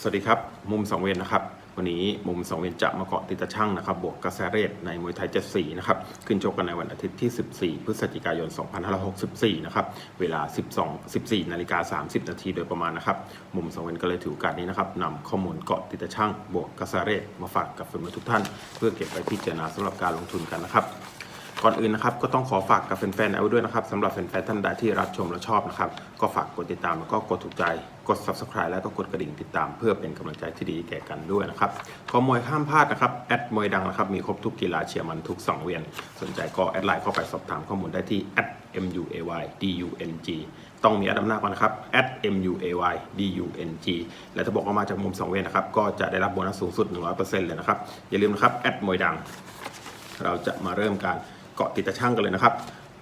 สวัสดีครับ มุมสังเวนนะครับ วันนี้มุมสังเวนจะมาเกาะติดตะช่างนะครับ บวกกระแสเรทในมวยไทย 74 นะครับ ขึ้นชกกันในวันอาทิตย์ที่ 14 พฤศจิกายน 2564 นะครับ เวลา 12 14นาฬิกา30 นาทีโดยประมาณนะครับ มุมสังเวนก็เลยถือโอกาสนี้นะครับนำข้อมูลเกาะติดตะช่างบวกกระแสเรทมาฝากกับแฟนมวยทุกท่าน เพื่อเก็บไว้พิจารณาสำหรับการลงทุนกันนะครับ ก่อนอื่นนะครับก็ต้องขอฝากกับแฟนๆเอาไว้ด้วยนะครับสำหรับแฟนๆท่านใดที่รับชมและชอบนะครับ ก็ฝากกดติดตามแล้วก็กดถูกใจ กด subscribe แล้วก็กดกระดิ่งติดตาม เพื่อเป็นกำลังใจที่ดีแก่กันด้วยนะครับขอมวยข้ามพลาดนะครับแอดมวยดังนะครับมีครบทุกกีฬาเชียร์มันทุกสังเวียน สนใจก็แอดไลน์เข้าไปสอบถามข้อมูลได้ที่ @muay dung ต้องมีแอดอำนาจก่อนนะครับ @muay dung และถ้าบอกว่ามาจากมุมสังเวียนนะครับก็จะได้รับโบนัสสูงสุด 100%เลยนะครับอย่าลืมนะครับแอดมวยดังเราจะมาเริ่มการ เกาะติดตะช่างกันเลยนะครับ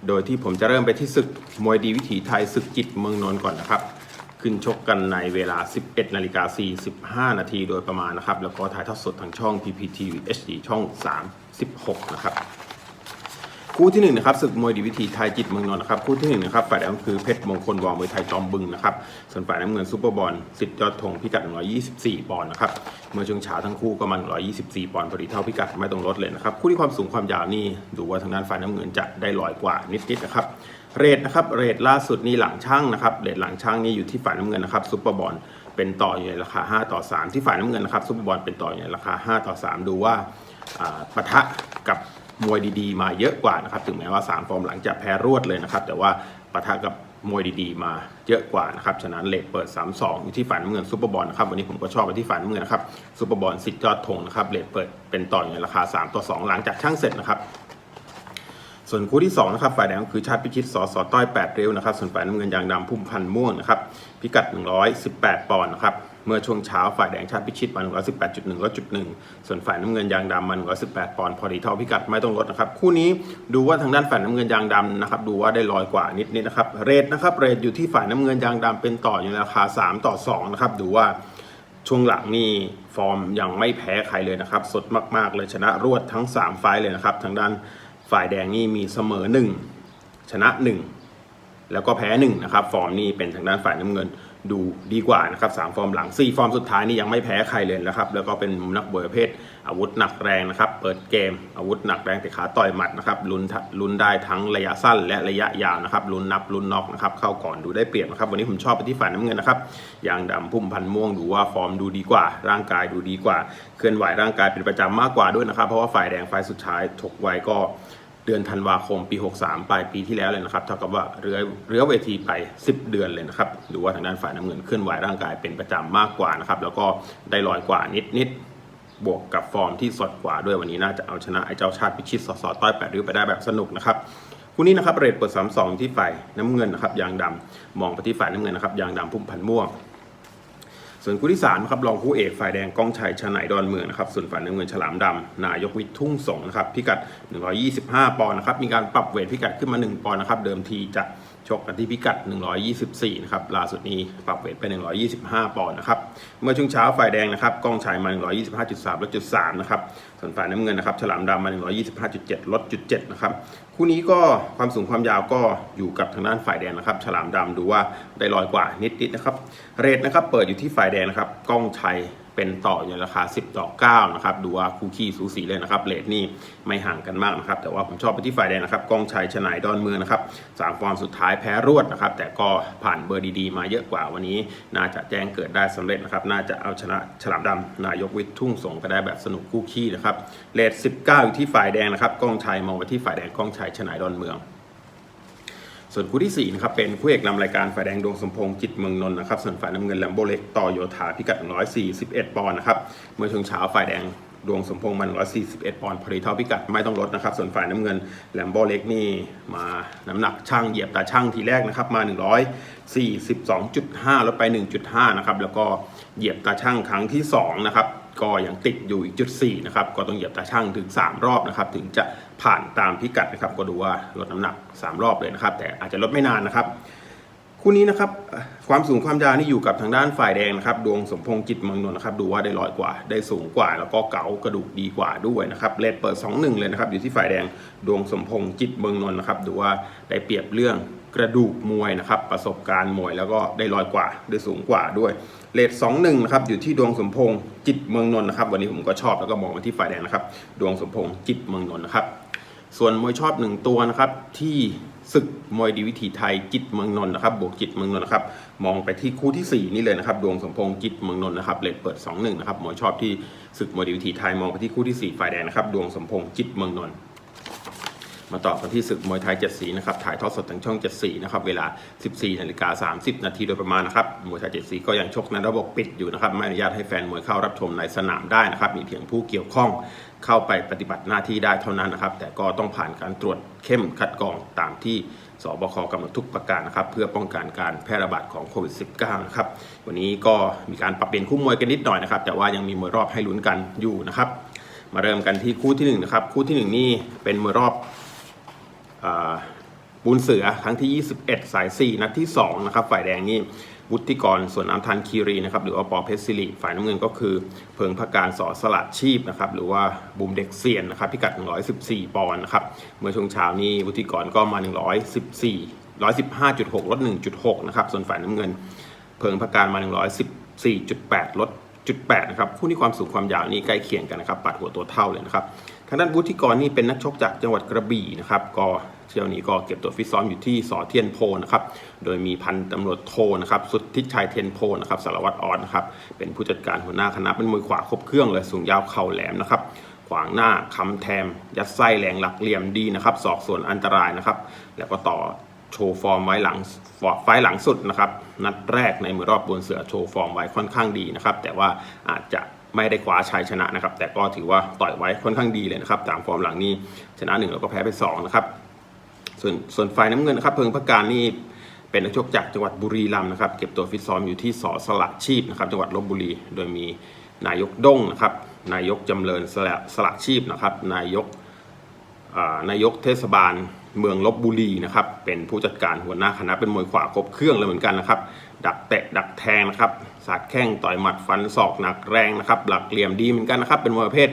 โดยที่ผมจะเริ่มไปที่ศึกมวยดีวิถีไทยศึกจิตเมืองนนท์ก่อนนะครับ ขึ้นชกกันในเวลา 11นาฬิกา45 นาทีโดยประมาณนะครับ แล้วก็ถ่ายทอดสดทางช่อง PPTV HD ช่อง 36 นะครับ คู่ที่หนึ่งนะครับศึกมวยดีวิถีไทยจิตเมืองนนท์นะครับคู่ที่หนึ่งนะครับฝ่ายแดงคือเพชรมงคลวอมวยไทยจอมบึงนะครับส่วนฝ่ายน้ำเงินซูเปอร์บอลสิทธิ์ยอดธงพิกัด 124 ปอนด์นะครับเมื่อช่วงเช้าทั้งคู่ก็มัน 124 ปอนด์พอดีเท่าพิกัดไม่ต้องลดเลยนะครับคู่ที่ความสูงความยาวนี่ดูว่าทางด้านฝ่ายน้ำเงินจะได้ลอยกว่านิดๆนะครับเรทนะครับเรทล่าสุดนี่หลังช่างนะครับเรทหลังช่างนี่อยู่ที่ฝ่ายน้ำเงินนะครับซูเปอร์บอลเป็นต่ออยู่ในราคา 5 ต่อ 3 ที่ฝ่ายน้ำเงินนะครับซูเปอร์บอลเป็นต่ออยู่ในราคา 5 ต่อ 3 ดูว่าปะทะกับ มวยดีๆ มาเยอะกว่านะครับ ถึงแม้ว่า 3 ฟอร์มหลังจะแพ้รวดเลยนะครับ แต่ว่าปะทะกับมวยดีๆ มาเยอะกว่านะครับฉะนั้นเลทเปิด 3-2 อยู่ที่ฝันน้ำเงินซูเปอร์บอลนะครับวันนี้ผมก็ชอบไปที่ฝันน้ำเงินนะครับซูเปอร์บอลสิทธิ์ยอดธงนะครับเลทเปิดเป็นต่ออยู่ในราคา 3 ต่อ 2 หลังจากช่างเสร็จนะครับส่วนคู่ที่2นะครับฝ่ายแดงคือชาติพิชิตสอสอต้อย8เร็วนะครับส่วนฝ่ายน้ำเงินยางดำพุ่มพันธ์ม่วงนะครับพิกัด 118 ปอนด์นะครับ เมื่อช่วงเช้าฝ่ายแดงชาติพิชิตมา118.1ลดจุดหนึ่งส่วนฝ่ายน้ำเงินยางดำมา118ปอนด์พอดีเท่าพิกัดไม่ต้องลดนะครับ คู่นี้ดูว่าทางด้านฝ่ายน้ำเงินยางดำนะครับดูว่าได้ลอยกว่านิดนิดนะครับเรทนะครับเรทอยู่ที่ฝ่ายน้ำเงินยางดำเป็นต่ออยู่ในราคา 3 ต่อ2นะครับดูว่าช่วงหลังนี่ฟอร์มยังไม่แพ้ใครเลยนะครับ สดมาก ๆ เลยชนะรวดทั้ง 3 ไฟเลยนะครับ ทางด้านฝ่ายแดงนี่มีเสมอ 1 ชนะ 1 แล้วก็แพ้1นะครับ ฟอร์มนี่เป็นทางด้านฝ่ายน้ำเงิน ดูดีกว่านะครับสามฟอร์มหลัง4ฟอร์มสุดท้ายนี่ยังไม่แพ้ใครเลยนะครับ แล้วก็เป็นนักบวยประเภท อาวุธหนักแรงนะครับ เปิดเกม อาวุธหนักแรงแต่ขาต่อยหมัดนะครับลุ้นลุ้นได้ทั้งระยะสั้นและระยะยาวนะครับลุ้นนับลุ้นน็อกนะครับเข้าก่อนดูได้เปรียบนะครับ วันนี้ผมชอบไปที่ฝ่ายน้ำเงินนะครับยางดำพุ่มพันม่วงดูว่าฟอร์มดูดีกว่า ร่างกายดูดีกว่า เคลื่อนไหวร่างกายเป็นประจำมากกว่าด้วยนะครับ เพราะว่าฝ่ายแดงฝ่ายสุดท้ายถกไว้ก็ เดือนธันวาคมปี 63 ปลายปีที่แล้วเลยนะครับเท่ากับว่าเรือเรือเวทีไป 10 เดือนเลยนะครับดูว่าทางด้านฝ่ายน้ำเงินเคลื่อนไหวร่างกายเป็นประจำมากกว่านะครับแล้วก็ได้ลอยกว่านิดนิดบวกกับฟอร์มที่สดกว่าด้วยวันนี้น่าจะเอาชนะไอ้เจ้าชาติพิชิตสสต้อยแปดริ้วไปได้แบบสนุกนะครับคู่นี้นะครับเรทเปิด 3-2 ที่ฝ่ายน้ำเงินนะครับยางดำมองไปที่ฝ่ายน้ำเงินนะครับยางดำพุ่มพันม่วง ส่วนคู่ที่3นะครับรองคู่เอกฝ่ายแดงก้องชัยชนายดอนเมืองนะครับส่วนฝ่ายน้ำเงินฉลามดำนายกวิทย์ทุ่งสงนะครับพิกัด 125 ปอนด์นะครับมีการปรับเวทพิกัดขึ้นมา 1 ปอนด์นะครับเดิมทีจะ ชกกันที่พิกัด 124 นะครับล่าสุดนี้ปรับเวทไป 125 ปอนด์นะครับ เมื่อช่วงเช้าฝ่ายแดงนะครับก้องชัยมา 125.3 ลดจุด3นะครับ ส่วนฝ่ายน้ำเงินนะครับฉลามดำมา 125.7 ลดจุด7นะครับ คู่นี้ก็ความสูงความยาวก็อยู่กับทางด้านฝ่ายแดงนะครับ ฉลามดำดูว่าได้ลอยกว่านิดๆนะครับ เรทนะครับเปิดอยู่ที่ฝ่ายแดงนะครับก้องชัย เป็นต่ออยู่ในราคา 10 ต่อ 9 นะครับ ดูว่าคู่ขี้สูสีเลยนะครับเลทนี่ไม่ห่างกันมากนะครับ แต่ว่าผมชอบไปที่ฝ่ายแดงนะครับกองชัยชนายดอนเมืองนะครับสามฟอร์มสุดท้ายแพ้รวดนะครับ แต่ก็ผ่านเบอร์ดีๆ มาเยอะกว่าวันนี้ น่าจะแจ้งเกิดได้สำเร็จนะครับ น่าจะเอาชนะฉลามดำนายกวิทย์ทุ่งสงไปได้แบบสนุกคู่ขี้นะครับเลท19 อยู่ที่ฝ่ายแดงนะครับกองชัยมองไปที่ฝ่ายแดงกองชัยชนายดอนเมือง ส่วนคู่ที่ 4 นะครับ เป็นคู่เอกนำรายการฝ่ายแดงดวงสมพงษ์จิตเมืองนนท์นะครับ ส่วนฝ่ายน้ำเงินแลมโบเล็กต่อโยธาพิกัด 141 ปอนด์นะครับ เมื่อช่วงเช้าฝ่ายแดงดวงสมพงษ์มัน 141 ปอนด์พอดีเท่าพิกัดไม่ต้องลดนะครับ ส่วนฝ่ายน้ำเงินแลมโบเล็กนี่มาน้ำหนักช่างเหยียบตาช่างทีแรกนะครับ มา 142.5 ลดไป 1.5 นะครับ แล้วก็เหยียบตาช่างครั้งที่ 2 นะครับ ก็ยังติดอยู่อีกจุดสี่นะครับก็ต้องเหยียบตาช่างถึง 3 รอบนะครับถึงจะผ่านตามพิกัดนะครับก็ดูว่าลดน้ำหนัก 3 รอบเลยนะครับ แต่อาจจะลดไม่นานนะครับคู่นี้นะครับความสูงความยาวนี่อยู่กับทางด้านฝ่ายแดงนะครับ ดวงสมพงษ์จิตเมืองนนท์นะครับ ดูว่าได้ลอยกว่า ได้สูงกว่า แล้วก็เก๋ากระดูกดีกว่าด้วยนะครับเลทเปิด 2-1 เลยนะครับ อยู่ที่ฝ่ายแดงดวงสมพงษ์จิตเมืองนนท์นะครับ ดูว่าได้เปรียบเรื่องกระดูกมวยนะครับ ประสบการณ์มวยแล้วก็ได้ลอยกว่า ได้สูงกว่าด้วย เลทสองหนึ่งนะครับอยู่ที่ดวงสมพงษ์จิตเมืองนนท์นะครับ วันนี้ผมก็ชอบแล้วก็มองมาที่ฝ่ายแดงนะครับ ดวงสมพงษ์จิตเมืองนนท์นะครับ ส่วนมวยชอบหนึ่งตัวนะครับที่ศึกมวยดีวิถีไทยจิตเมืองนนท์นะครับบวกจิตเมืองนนท์นะครับมองไปที่คู่ที่ 4 นี่เลยนะครับดวงสมพงษ์จิตเมืองนนท์นะครับเลทเปิด2-1นะครับมวยชอบที่ศึกมวยดีวิถีไทยมองไปที่คู่ที่ 4 ฝ่ายแดงนะครับดวงสมพงษ์จิตเมืองนนท์ มาต่อกันที่ศึกมวยไทยเจ็ดสีนะครับ ถ่ายทอดสดทางช่องเจ็ดสีนะครับ เวลา 14นาฬิกา30 นาทีโดยประมาณนะครับ มวยไทยเจ็ดสีก็ยังชกในระบบปิดอยู่นะครับ ไม่อนุญาตให้แฟนมวยเข้ารับชมในสนามได้นะครับ มีเพียงผู้เกี่ยวข้องเข้าไปปฏิบัติหน้าที่ได้เท่านั้นนะครับ แต่ก็ต้องผ่านการตรวจเข้มคัดกรองตามที่สบคกำหนดทุกประการนะครับ เพื่อป้องกันการแพร่ระบาดของโควิด -19 นะครับ วันนี้ก็มีการปรับเปลี่ยนคู่มวยกันนิดหน่อยนะครับ แต่ว่ายังมีมวยรอบให้ลุ้นกันอยู่นะครับ มาเริ่มกันที่คู่ที่หนึ่งนะครับ คู่ที่หนึ่งนี่เป็นมวยรอบ ปูนเสือครั้งที่ 21 สาย 4 นัดที่ 2 นะครับ ฝ่ายแดงนี่วุฒิกรส่วนน้ำทันคีรีนะครับหรือว่าปอเพชรศิริฝ่ายน้ำเงินก็คือ เพิงพักการสอสลัดชีพนะครับหรือว่าบุมเด็กเซียนนะครับพิกัด 114 ปอนด์นะครับเมื่อช่วงเช้านี้วุฒิกรก็มา 114 115.6 ลด 1.6 นะครับ ส่วนฝ่ายน้ำเงิน เพิงพักการมา 114.8 ลดจุด8นะครับ คู่นี้ความสูงความยาวนี่ใกล้เคียงกันนะครับ ปัดหัวตัวเท่าเลยนะครับ ทางด้านวุฒิกรนี่เป็นนักชกจากจังหวัดกระบี่นะครับ ก็ ที่ยวนี้ก็เก็บตัวฟิตซ้อมอยู่ที่สอเทียนโพนะครับ โดยมีพันตำรวจโทนะครับ สุดทิศชัยเทียนโพนะครับสารวัตรออสนะครับ เป็นผู้จัดการหัวหน้าคณะเป็นมวยขวาครบเครื่องเลยสูงยาวเข่าแหลมนะครับขวางหน้าคำแทม ยัดไส้แรงหลักเหลี่ยมดีนะครับศอกส่วนอันตรายนะครับ แล้วก็ต่อโชว์ฟอร์มไว้หลังไฟหลังสุดนะครับ นัดแรกในมือรอบบนเสือโชว์ฟอร์มไว้ค่อนข้างดีนะครับ แต่ว่าอาจจะไม่ได้คว้าชัยชนะนะครับ แต่ก็ถือว่าต่อยไว้ค่อนข้างดีเลยนะครับตามฟอร์มหลังนี้ชนะหนึ่งแล้วก็แพ้ไปสองนะครับ ส่วนส่วนฝ่ายน้ำเงินนะครับเพิงพักการนี่เป็นนักชกจากจังหวัดบุรีรัมย์นะครับเก็บตัวฟิตซ้อมอยู่ที่สอสละชีพนะครับจังหวัดลบบุรีโดยมีนายกด้งนะครับนายกจำเริญสละสละชีพนะครับนายกนายกเทศบาลเมืองลบบุรีนะครับเป็นผู้จัดการหัวหน้าคณะเป็นมวยขวาครบเครื่องเลยเหมือนกันนะครับ ดักเตะดักแทงนะครับสาดแข้งต่อยหมัดฟันศอกหนักแรงนะครับหลักเหลี่ยมดีเหมือนกันนะครับเป็นมวยประเภท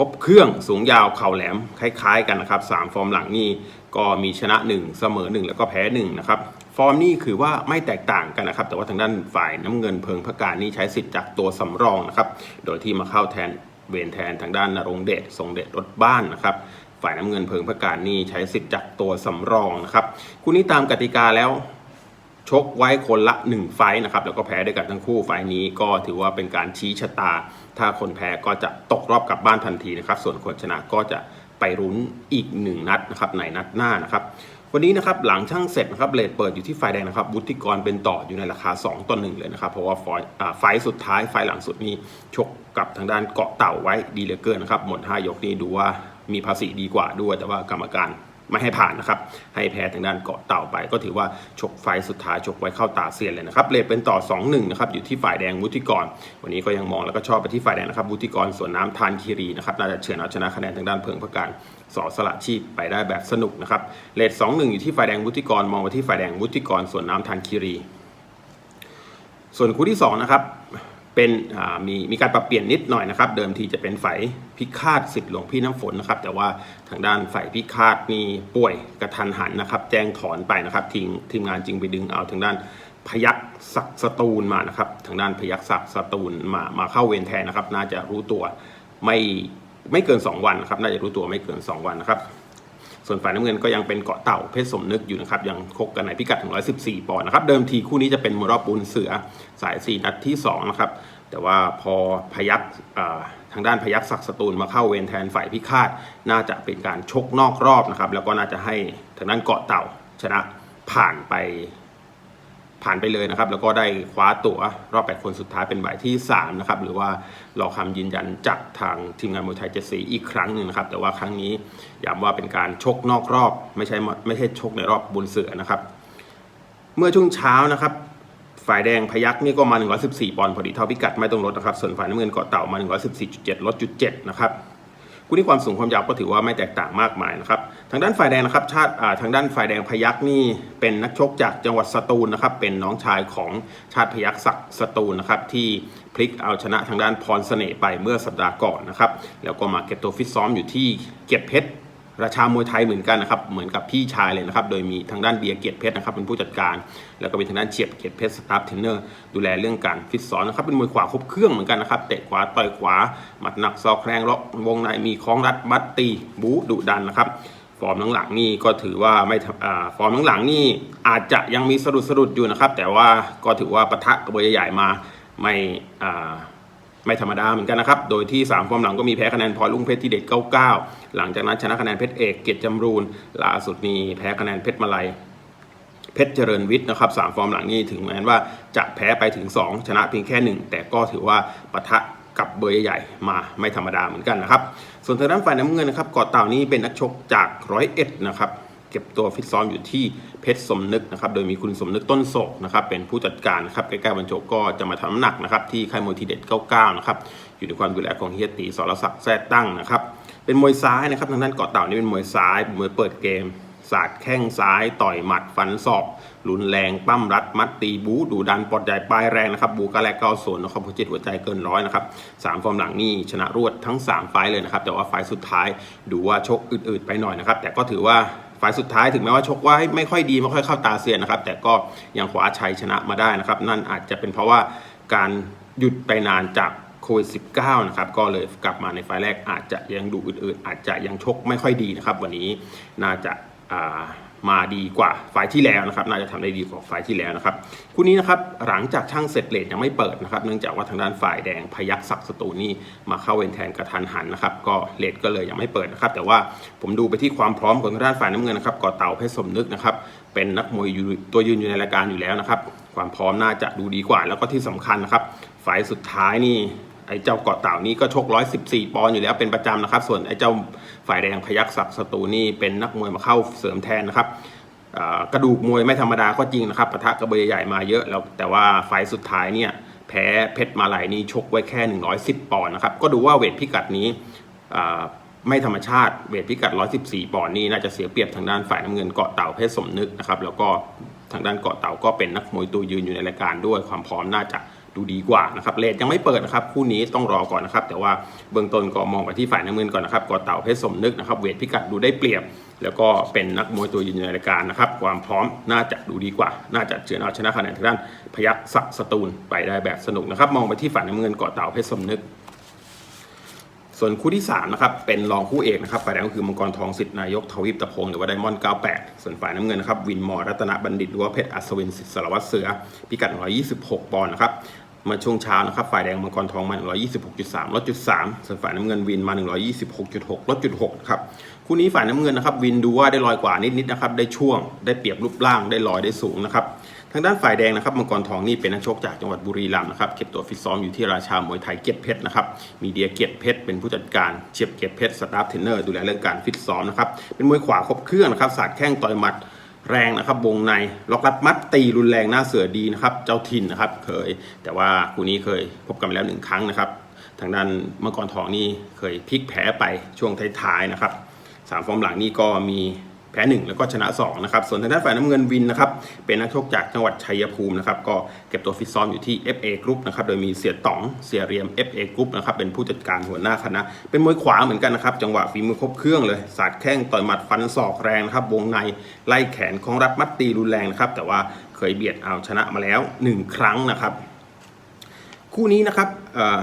ครบเครื่องสูงยาวเข่าแหลมคล้ายๆกันนะครับสามฟอร์มหลังนี่ก็มีชนะ 1 เสมอ 1 แล้วก็แพ้1นะครับฟอร์มนี่คือว่าไม่แตกต่างกันนะครับ แต่ว่าทางด้านฝ่ายน้ำเงินเพิงพระการนี่ใช้สิทธิ์จากตัวสำรองนะครับ โดยที่มาเข้าแทนเวรแทนทางด้านนรงเดชทรงเดชรถบ้านนะครับฝ่ายน้ำเงินเพิงพระการนี่ใช้สิทธิ์จากตัวสำรองนะครับคู่นี้ตามกติกาแล้ว ชกไว้คนละ 1 ไฟนะครับแล้วก็แพ้ด้วยกันทั้งคู่ไฟนี้ก็ถือว่าเป็นการชี้ชะตา ถ้าคนแพ้ก็จะตกรอบกลับบ้านทันทีนะครับส่วนคนชนะก็จะไปรุ้นอีก 1 นัดนะครับในนัดหน้านะครับวันนี้นะครับหลังช่างเสร็จนะครับเลทเปิดอยู่ที่ไฟแดงนะครับวุฒิกรเป็นต่ออยู่ในราคา 2ต่อ1เลยนะครับเพราะว่าไฟาสุดท้ายไฟหลังสุดนี้ชกกับทางด้านเกาะเต่าไว้ดีเหลือเกินนะครับหมด 5 ยกนี้ดูว่ามีภาษีดีกว่าด้วย แต่ว่ากรรมการ ไม่ให้ผ่านนะครับ ให้แพ้ทางด้านเกาะเต่าไป ก็ถือว่าชกไฟสุดท้ายชกไว้เข้าตาเซียนเลยนะครับเลทเป็นต่อ 2-1นะครับอยู่ที่ฝ่ายแดงวุฒิกร วันนี้ก็ยังมองแล้วก็ชอบไปที่ฝ่ายแดงนะครับวุฒิกรส่วนน้ำทานคีรีนะครับน่าจะเฉือนเอาชนะคะแนนทางด้านเพิงประการสอสละชีพไปได้แบบสนุกนะครับเลท2-1อยู่ที่ฝ่ายแดงวุฒิกรมองไปที่ฝ่ายแดงวุฒิกรส่วนน้ำทานคีรี ส่วนคู่ที่2นะครับ เป็นมีมีการปรับเปลี่ยนนิดหน่อยนะครับ เดิมทีจะเป็นฝ่ายพิฆาตสิทธิ์หลวงพี่น้ำฝนนะครับ แต่ว่าทางด้านฝ่ายพิฆาตมีป่วยกระทันหันนะครับ แจ้งถอนไปนะครับทีมทีมงานจึงไปดึงเอาทางด้านพยักศักสตูลมานะครับ ทางด้านพยักศักสตูลมามาเข้าเวรแทนนะครับ น่าจะรู้ตัวไม่ไม่เกิน 2 วันนะครับ น่าจะรู้ตัวไม่เกิน 2 วันนะครับ ส่วนฝ่ายน้ำเงินก็ยังเป็นเกาะเต่าเพชรสมนึกอยู่นะครับยังคกกันในพิกัดถึง114 ปอนด์นะครับ เดิมทีคู่นี้จะเป็นมวยรอบปูนเสือสาย 4 นัดที่ 2 นะครับ แต่ว่าพอพยักทางด้านพยักศักสตูลมาเข้าเวรแทนฝ่ายพิฆาต น่าจะเป็นการชกนอกรอบนะครับ แล้วก็น่าจะให้ทางด้านเกาะเต่าชนะผ่านไป ผ่านไปเลยนะครับ แล้วก็ได้คว้าตั๋วรอบ 8 คนสุดท้ายเป็นใบที่ 3 นะครับ หรือว่ารอคำยืนยันจากทางทีมงานมวยไทยเจ็ดสีอีกครั้งหนึ่งนะครับ แต่ว่าครั้งนี้ย้ำว่าเป็นการชกนอกรอบ ไม่ใช่ไม่ใช่ชกในรอบบุญเสือนะครับ เมื่อช่วงเช้านะครับ ฝ่ายแดงพยักนี่ก็มา 114 ปอนด์พอดีเท่าพิกัดไม่ต้องลดนะครับ ส่วนฝ่ายน้ำเงินเกาะเต่ามา 114.7 ลดจุด7นะครับ คู่นี้ความสูงความยาวก็ถือว่าไม่แตกต่างมากมายนะครับทางด้านฝ่ายแดงนะครับชาติทางด้านฝ่ายแดงพยักนี่เป็นนักชกจากจังหวัดสตูลนะครับเป็นน้องชายของชาติพยักศักสตูลนะครับที่พลิกเอาชนะทางด้านพรเสน่ห์ไปเมื่อสัปดาห์ก่อนนะครับแล้วก็มาเก็บตัวฟิตซ้อมอยู่ที่เก็บเพชร ราชามวยไทยเหมือนกันนะครับ เหมือนกับพี่ชายเลยนะครับ โดยมีทางด้านเบียร์เกียรติเพชรนะครับเป็นผู้จัดการ แล้วก็มีทางด้านเฉียบเกียรติเพชรสตาฟเทรนเนอร์ดูแลเรื่องการฟิตซ้อมนะครับ เป็นมวยขวาครบเครื่องเหมือนกันนะครับ เตะขวาต่อยขวา หมัดหนักซอกแรงล็อกวงในมีคล้องรัดมัดตีบูดุดันนะครับ ฟอร์มหลังๆนี่ก็ถือว่าไม่ทำอ่าฟอร์มหลังๆนี่อาจจะยังมีสะดุดสะดุดอยู่นะครับ แต่ว่าก็ถือว่าปะทะกับเบอร์ใหญ่ๆมาไม่ ไม่ธรรมดาเหมือนกันนะครับ โดยที่ 3 ฟอร์มหลังก็มีแพ้คะแนนพลอยลุงเพชรที่เด็ด 99 หลังจากนั้นชนะคะแนนเพชรเอกเกียรติจำรูนล่าสุดมีแพ้คะแนนเพชรมาลัยเพชรเจริญวิทย์นะครับสามฟอร์มหลังนี้ถึงแม้ว่าจะแพ้ไปถึง 2 ชนะเพียงแค่ 1 แต่ก็ถือว่าปะทะกับเบอร์ใหญ่มาไม่ธรรมดาเหมือนกันนะครับ ส่วนทางด้านฝ่ายน้ำเงินนะครับกาะเต่านี้เป็นนักชกจากร้อยเอ็ดนะครับ เก็บตัวฟิตซ้อมอยู่ที่เพชรสมนึกนะครับ โดยมีคุณสมนึกต้นโศกนะครับ เป็นผู้จัดการนะครับใกล้ๆบรรจบก็จะมาทำน้ำหนักนะครับ ที่ค่ายมวยทีเด็ด 99 นะครับ อยู่ในความดูแลของเฮียตีสรศักดิ์แท้ตั้งนะครับ เป็นมวยซ้ายนะครับทางด้านเกาะเต่านี่เป็นมวยซ้ายมวยเปิดเกมสาดแข้งซ้ายต่อยหมัดฟันศอก รุนแรงปั้มรัด มัดตีบูดูดันปลดใหญ่ปลายแรงนะครับ บูกาแลกเก้าโซนนะครับหัวจิตหัวใจเกินร้อยนะครับสามฟอร์มหลังนี่ชนะรวดทั้ง 3 ไฟเลยนะครับ แต่ว่าไฟสุดท้ายดูว่าชกอืดๆไปหน่อยนะครับ แต่ก็ถือว่า ฝ่ายสุดท้ายถึงแม้ว่าชกว่าไม่ค่อยดีไม่ค่อยเข้าตาเซียนนะครับ แต่ก็ยังขวาชัยชนะมาได้นะครับ นั่นอาจจะเป็นเพราะว่าการหยุดไปนานจากโควิด -19 นะครับ ก็เลยกลับมาในไฟล์แรกอาจจะยังดูอื่นๆ อาจจะยังชกไม่ค่อยดีนะครับ วันนี้น่าจะอ่า มาดีกว่าไฟล์ที่แล้วนะครับ น่าจะทำได้ดีกว่าไฟล์ที่แล้วนะครับคู่นี้นะครับหลังจากช่างเสร็จเลทยังไม่เปิดนะครับ เนื่องจากว่าทางด้านฝ่ายแดงพยักศักสตูนี่มาเข้าเวรแทนกระทันหันนะครับ ก็เลทก็เลยยังไม่เปิดนะครับ แต่ว่าผมดูไปที่ความพร้อมของทางด้านฝ่ายน้ำเงินนะครับก่อเต่าเพชรสมนึกนะครับ เป็นนักมวยอยู่ตัวยืนอยู่ในรายการอยู่แล้วนะครับ ความพร้อมน่าจะดูดีกว่า แล้วก็ที่สำคัญนะครับไฟล์สุดท้ายนี่ ไอ้เจ้าเกาะเต่านี่ก็ชก 114 ปอนด์อยู่แล้วเป็นประจำนะครับ ส่วนไอ้เจ้าฝ่ายแดงพยักศักดิ์สตูนี่เป็นนักมวยมาเข้าเสริมแทนนะครับกระดูกมวยไม่ธรรมดาก็จริงนะครับปะทะกระเบยใหญ่มาเยอะแล้วแต่ว่าไฟสุดท้ายเนี่ยแพ้เพชรมาลัยนี่ชกไว้แค่ 110 ปอนด์นะครับ ก็ดูว่าเวทพิกัดนี้ไม่ธรรมชาติเวทพิกัด 114 ปอนด์นี่น่าจะเสียเปรียบทางด้านฝ่ายน้ำเงินเกาะเต่าเพชรสมนึกนะครับแล้วก็ทางด้านเกาะเต่าก็เป็นนักมวยตัวยืนอยู่ในรายการด้วยความพร้อมน่าจะ ดูดีกว่านะครับเลทยังไม่เปิดนะครับคู่นี้ต้องรอก่อนนะครับแต่ว่าเบื้องต้นก็มองไปที่ฝ่ายน้ำเงินก่อนนะครับกอเต่าเพชรสมนึกนะครับเวทพิกัดดูได้เปรียบ แล้วก็เป็นนักมวยตัวยืนในรายการนะครับความพร้อมน่าจะดูดีกว่า น่าจะเฉือนเอาชนะคะแนนทางด้านพยักศักดิ์สตูลไปได้แบบสนุกนะครับมองไปที่ฝ่ายน้ำเงินกอเต่าเพชรสมนึก ส่วนคู่ที่3นะครับเป็นรองคู่เอกนะครับฝ่ายแดงก็คือมังกรทองสิทธินายกทวีปตะพงหรือว่าไดมอนด์98 ส่วนฝ่ายน้ำเงินนะครับวินมอรัตนบัณฑิตหรือว่าเพชรอัศวินสิทธิสารวัตรเสือ พิกัด 126 ปอนด์นะครับมื่อช่วงเช้านะครับฝ่ายแดงมังกรทองมา 126.3 ลดจุด3ส่วนฝ่ายน้ำเงินวินมา 126.6 ลดจุด6ครับคู่นี้ฝ่ายน้ำเงินนะครับวินดูว่าได้ลอยกว่านิดๆนะครับได้ช่วงได้เปรียบรูปร่างได้ลอยได้สูงนะครับ ทางด้านฝ่ายแดงนะครับมังกรทองนี่เป็นนักชกจากจังหวัดบุรีรัมย์นะครับเก็บตัวฟิตซ้อมอยู่ที่ราชามวยไทยเกียรติเพชรนะครับมีเดียเกียรติเพชรเป็นผู้จัดการเฉียบเกียรติเพชรสตาฟเทรนเนอร์ดูแลเรื่องการฟิตซ้อมนะครับเป็นมวยขวาครบเครื่องนะครับสาดแข้งต่อยหมัดแรงนะครับวงในล็อกรัดมัดตีรุนแรงหน้าเสือดีนะครับเจ้าถิ่นนะครับเคย แต่ว่าคู่นี้เคยพบกันแล้วหนึ่งครั้งนะครับทางด้านมังกรทองนี่เคยพลิกแพ้ไปช่วงท้ายๆนะครับสามฟอร์มหลังนี่ก็มี พ้หนึ่งแล้วก็ชนะ2นะครับส่วนทางด้านฝ่ายน้ำเงินวินนะครับเป็นนักชกจากจังหวัดชัยภูมินะครับก็เก็บตัวฟิตซ้อมอยู่ที่ FA Group นะครับโดยมีเสียต๋องเสียเรียม FA Group นะครับเป็นผู้จัดการหัวหน้าคณะ เป็นมวยขวาเหมือนกันนะครับจังหวะฝีมือครบเครื่องเลยสาดแข้งต่อยหมัดฟันศอกแรงนะครับวงในไล่แขนของรัดมัดตีรุนแรงนะครับแต่ว่าเคยเบียดเอาชนะมาแล้ว 1 ครั้งนะครับ คู่นี้นะครับเอ่อ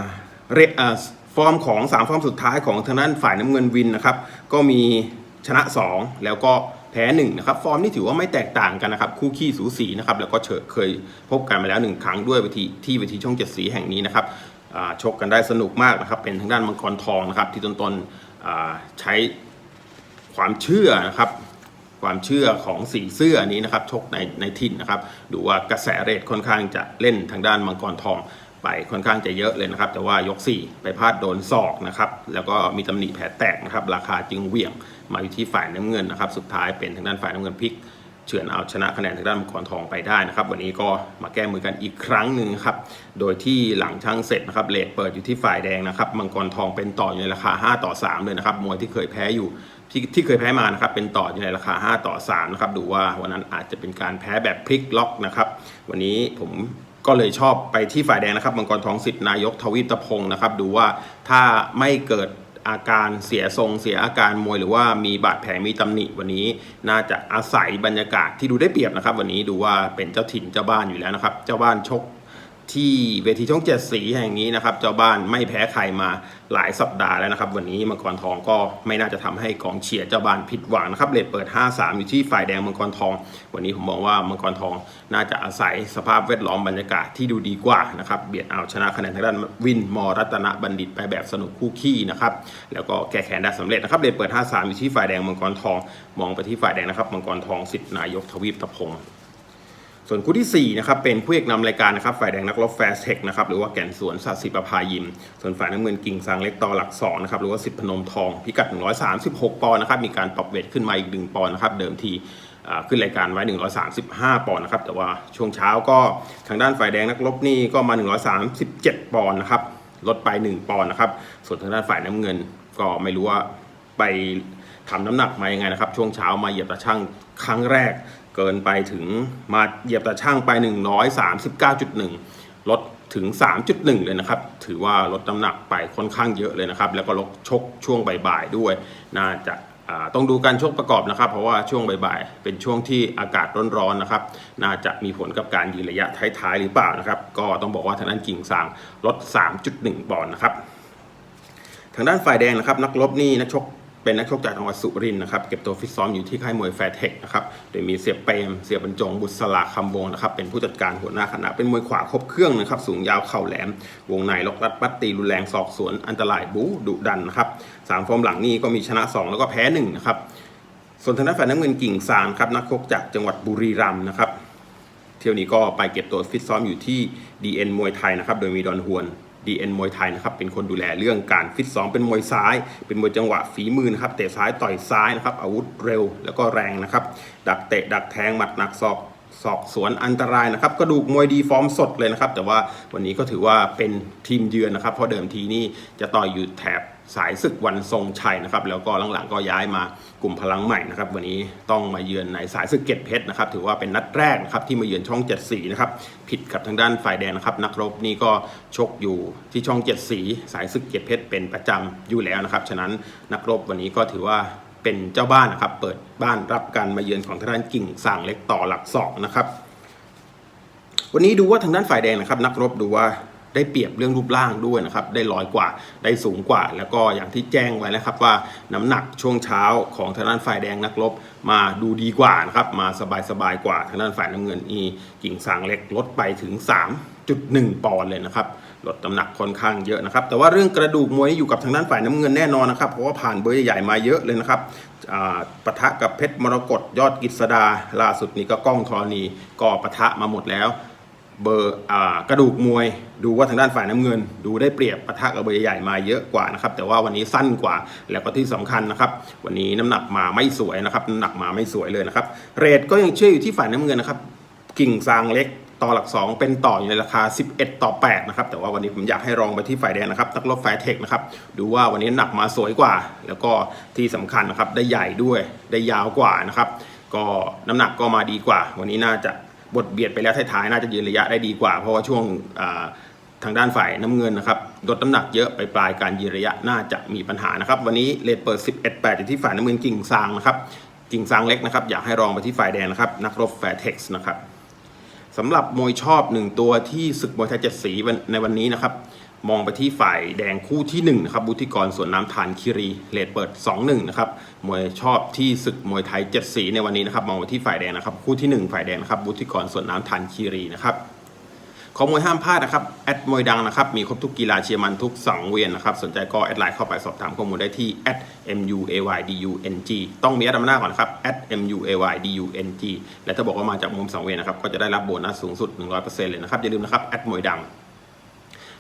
เรเอ่อฟอร์มของ 3 ฟอร์มสุดท้ายของทางด้านฝ่ายน้ำเงินวินนะครับก็มี ชนะ 2 แล้วก็แพ้1นะครับฟอร์มนี่ถือว่าไม่แตกต่างกันนะครับคู่ขี้สูสีนะครับแล้วก็เชเคยพบกันมาแล้ว 1 ครั้งด้วยเวทีที่เวทีช่องเจ็ดสีแห่งนี้นะครับชกกันได้สนุกมากนะครับเป็นทางด้านมังกรทองนะครับที่ตนๆอ่าใช้ความเชื่อนะครับความเชื่อของสีเสื้อนี้นะครับชกในในถิ่นนะครับดูว่ากระแสเรทค่อนข้างจะเล่นทางด้านมังกรทอง ไปค่อนข้างจะเยอะเลยนะครับ แต่ว่ายก 4 ไปพลาดโดนศอกนะครับ แล้วก็มีตำหนิแผลแตกนะครับ ราคาจึงเหวี่ยงมาอยู่ที่ฝ่ายน้ำเงินนะครับ สุดท้ายเป็นทางด้านฝ่ายน้ำเงินพลิกเฉือนเอาชนะคะแนนทางด้านมังกรทองไปได้นะครับ วันนี้ก็มาแก้มือกันอีกครั้งหนึ่งครับ โดยที่หลังช่างเสร็จนะครับเลทเปิดอยู่ที่ฝ่ายแดงนะครับ มังกรทองเป็นต่ออยู่ในราคา 5 ต่อ 3 เลยนะครับมวยที่เคยแพ้อยู่ที่ที่เคยแพ้มานะครับเป็นต่ออยู่ในราคา 5 ต่อ3นะครับดูว่าวันนั้นอาจจะเป็นการแพ้แบบพลิกล็อกนะครับ วันนี้ผม ก็เลยชอบไปที่ฝ่ายแดงนะครับมังกรทองสิทธิ์นายกทวีตพงศ์นะครับ ดูว่าถ้าไม่เกิดอาการเสียทรงเสียอาการมวยหรือว่ามีบาดแผลมีตำหนิวันนี้ น่าจะอาศัยบรรยากาศที่ดูได้เปรียบนะครับ วันนี้ดูว่าเป็นเจ้าถิ่นเจ้าบ้านอยู่แล้วนะครับ เจ้าบ้านชก ที่เวทีช่องเจ็ดสีแห่งนี้นะครับ เจ้าบ้านไม่แพ้ใครมาหลายสัปดาห์แล้วนะครับ วันนี้มังกรทองก็ไม่น่าจะทำให้กองเชียร์เจ้าบ้านผิดหวังนะครับเลทเปิด 5-3 อยู่ที่ฝ่ายแดงมังกรทอง วันนี้ผมมองว่ามังกรทองน่าจะอาศัยสภาพแวดล้อมบรรยากาศที่ดูดีกว่านะครับเบียดเอาชนะคะแนนทางด้านวินมอรัตนบัณฑิตไปแบบสนุกคู่ขี้นะครับแล้วก็แก้แค้นได้สำเร็จนะครับเลทเปิด 5-3 อยู่ที่ฝ่ายแดงมังกรทอง มองไปที่ฝ่ายแดงนะครับมังกรทองสิทธินายกทวีปตะพงศ์ ส่วนคู่ที่4นะครับเป็นผู้เอกนำรายการนะครับฝ่ายแดงนักรบแฟร์เทคนะครับหรือว่าแก่นสวนสัตย์ศิประภายิม ส่วนฝ่ายน้ำเงินกิ่งซางเล็กต่อหลัก2นะครับหรือว่าสิทธิพนมทอง พิกัด 136 ปอนด์นะครับมีการปรับเวทขึ้นมาอีก 1 ปอนด์นะครับเดิมทีขึ้นรายการไว้ 135 ปอนด์นะครับแต่ว่าช่วงเช้าก็ทางด้านฝ่ายแดงนักรบนี่ก็มา 137 ปอนด์นะครับลดไป 1 ปอนด์นะครับส่วนทางด้านฝ่ายน้ำเงินก็ไม่รู้ว่าไปทำน้ำหนักมายังไงนะครับช่วงเช้ามาเหยียบตาช่างครั้งแรก เกินไปถึงมาเหยียบตาช่างไป 139.1 ลดถึง 3.1 เลยนะครับ ถือว่าลดน้ำหนักไปค่อนข้างเยอะเลยนะครับ แล้วก็ลดชกช่วงบ่ายๆด้วย น่าจะต้องดูการชกประกอบนะครับ เพราะว่าช่วงบ่ายๆ เป็นช่วงที่อากาศร้อนๆนะครับ น่าจะมีผลกับการยืนระยะท้ายๆหรือเปล่านะครับ ก็ต้องบอกว่าทางด้านกิ่งซางลด 3.1 ปอนด์นะครับ ทางด้านฝ่ายแดงนะครับ นักรบนี่นักชก เป็นนักชกจากจังหวัดสุรินทร์นะครับ เก็บตัวฟิตซ้อมอยู่ที่ค่ายมวยแฟร์เทคนะครับ โดยมีเสียเปรม เสียบรรจง บุษราคำวงนะครับ เป็นผู้จัดการหัวหน้าคณะ เป็นมวยขวาครบเครื่องนะครับ สูงยาวเข่าแหลม วงในล็อกรัดปัดตีรุนแรงศอกสวน อันตรายบู๊ดุดันนะครับสามฟอร์มหลังนี่ก็มีชนะ 2 แล้วก็แพ้1นะครับ ส่วนทางด้านฝ่ายน้ำเงินกิ่งซางครับ นักชกจากจังหวัดบุรีรัมย์นะครับ เที่ยวนี้ก็ไปเก็บตัวฟิตซ้อมอยู่ที่ DN มวยไทยนะครับ โดยมีดอนฮวน DN มวยไทยนะครับเป็นคนดูแลเรื่องการฟิตซ้อมเป็นมวยซ้าย เป็นมวยจังหวะฝีมือนะครับเตะซ้ายต่อยซ้ายนะครับอาวุธเร็วแล้วก็แรงนะครับ ดักเตะดักแทงหมัดหนักศอกศอกสวนอันตรายนะครับกระดูกมวยดีฟอร์มสดเลยนะครับ แต่ว่าวันนี้ก็ถือว่าเป็นทีมเยือนนะครับ เพราะเดิมทีนี่จะต่อยอยู่แถบ สายศึกวันทรงชัยนะครับ แล้วก็หลังๆก็ย้ายมากลุ่มพลังใหม่นะครับ วันนี้ต้องมาเยือนในสายศึกเกตเพชรนะครับ ถือว่าเป็นนัดแรกนะครับที่มาเยือนช่องเจ็ดสีนะครับ ผิดกับทางด้านฝ่ายแดงนะครับ นักรบนี่ก็ชกอยู่ที่ช่องเจ็ดสี สายศึกเกตเพชรเป็นประจำอยู่แล้วนะครับ ฉะนั้นนักรบวันนี้ก็ถือว่าเป็นเจ้าบ้านนะครับ เปิดบ้านรับการมาเยือนของทางด้านกิ่งสางเล็กต่อหลักสองนะครับ วันนี้ดูว่าทางด้านฝ่ายแดงนะครับ นักรบดูว่า ได้เปรียบเรื่องรูปร่างด้วยนะครับได้ลอยกว่าได้สูงกว่า แล้วก็อย่างที่แจ้งไว้นะครับว่าน้ำหนักช่วงเช้าของทางด้านฝ่ายแดงนักรบมาดูดีกว่านะครับมาสบายๆกว่าทางด้านฝ่ายน้ำเงินอีกิ่งสางเล็กลดไปถึง 3.1 ปอนด์เลยนะครับลดน้ำหนักค่อนข้างเยอะนะครับ แต่ว่าเรื่องกระดูกมวยนี่อยู่กับทางด้านฝ่ายน้ำเงินแน่นอนนะครับ เพราะว่าผ่านเบอร์ใหญ่ๆมาเยอะเลยนะครับปะทะกับเพชรมรกตยอดกฤษดาล่าสุดนี้ก็ก้องธรณีก็ปะทะมาหมดแล้ว เบอร์กระดูกมวย ดูว่าทางด้านฝ่ายน้ำเงิน ดูได้เปรียบปะทะกับเบอร์ใหญ่มาเยอะกว่านะครับแต่ว่าวันนี้สั้นกว่าแล้วก็ที่สำคัญนะครับ วันนี้น้ำหนักมาไม่สวยนะครับน้ำหนักมาไม่สวยเลยนะครับเรทก็ยังเชื่ออยู่ที่ฝ่ายน้ำเงินนะครับกิ่งซางเล็กต่อหลัก 2 เป็นต่ออยู่ในราคา 11 ต่อ 8 นะครับ แต่ว่าวันนี้ผมอยากให้ลองไปที่ฝ่ายแดงนะครับนักรบแฟร์เทคนะครับ ดูว่าวันนี้หนักมาสวยกว่า แล้วก็ที่สำคัญนะครับ ได้ใหญ่ด้วย ได้ยาวกว่านะครับ ก็น้ำหนักก็มาดีกว่า วันนี้น่าจะ บทเบียดไปแล้วท้ายๆน่าจะยืนระยะได้ดีกว่า เพราะว่าช่วงทางด้านฝ่ายน้ำเงินนะครับลดน้ำหนักเยอะไปปลายการยืนระยะน่าจะมีปัญหานะครับ วันนี้เลทเปิด 11 8อยู่ที่ฝ่ายน้ำเงินกิ่งซางนะครับกิ่งซางเล็กนะครับ อยากให้รองไปที่ฝ่ายแดงนะครับ นักรบแฟร์เท็กซ์นะครับสำหรับมวยชอบหนึ่งตัวที่ศึกมวยไทยเจ็ดสีในวันนี้นะครับ มองไปที่ฝ่ายแดงคู่ที่ 1 นะครับบุธิกรสวนน้ำฐานคีรีเลดเปิด 2-1 นะครับ มวยชอบที่ศึกมวยไทยเจ็ดสีในวันนี้นะครับ มองไปที่ฝ่ายแดงนะครับ คู่ที่ 1 ฝ่ายแดงนะครับบุธิกรสวนน้ำฐานคีรีนะครับของมวยห้ามพลาดนะครับแอดมวยดังนะครับ มีครบทุกกีฬาเชียร์มันทุกสังเวียนนะครับ สนใจก็แอดไลน์เข้าไปสอบถามข้อมูลได้ที่ @muaydung ต้องมีแอดนำหน้าก่อนนะครับ @muaydung และถ้าบอกว่ามาจากมุมสังเวียนนะครับ ก็จะได้รับโบนัสสูงสุด 100%เลยนะครับ อย่าลืมนะครับแอดมวยดัง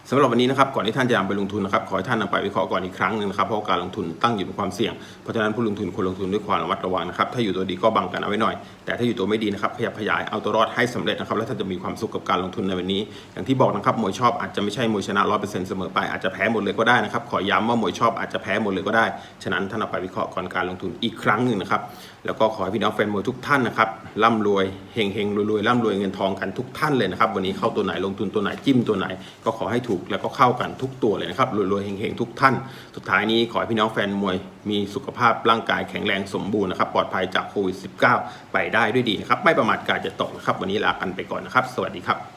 สำหรับวันนี้นะครับก่อนที่ท่านจะนำไปลงทุนนะครับขอให้ท่านนำไปวิเคราะห์ก่อนอีกครั้งหนึ่งนะครับเพราะการลงทุนตั้งอยู่บนความเสี่ยงเพราะฉะนั้นผู้ลงทุนควรลงทุนด้วยความระมัดระวังนะครับถ้าอยู่ตัวดีก็บังกันเอาไว้หน่อย แต่ถ้าอยู่ตัวไม่ดีนะครับขยับขยายเอาตัวรอดให้สำเร็จนะครับแล้วท่านจะมีความสุขกับการลงทุนในวันนี้ อย่างที่บอกนะครับมวยชอบอาจจะไม่ใช่มวยชนะร้อยเปอร์เซ็นต์เสมอไปอาจจะแพ้หมดเลยก็ได้นะครับขอย้ำว่ามวยชอบอาจจะแพ้หมดเลยก็ได้ฉะนั้นท่านเอาไปวิเคราะห์ก่อนการลงทุนอีกครั้งหนึ่งนะครับแล้วก็ขอให้พี่น้องแฟนมวยทุกท่านนะครับ ร่ำรวยเฮงเฮงรวยๆร่ำรวยเงินทองกันทุกท่านเลยนะครับ วันนี้เข้าตัวไหนลงทุนตัวไหนจิ้มตัวไหน ก็ขอให้ถูกแล้วก็เข้ากันทุกตัวเลยนะครับรวยๆเฮงเฮงทุกท่าน สุดท้ายนี้ขอให้พี่น้องแฟนมวย มีสุขภาพร่างกายแข็งแรงสมบูรณ์นะครับปลอดภัยจากโควิด -19 ไปได้ด้วยดีนะครับไม่ประมาทกาศจะตกนะครับวันนี้ลากันไปก่อนนะครับ สวัสดีครับ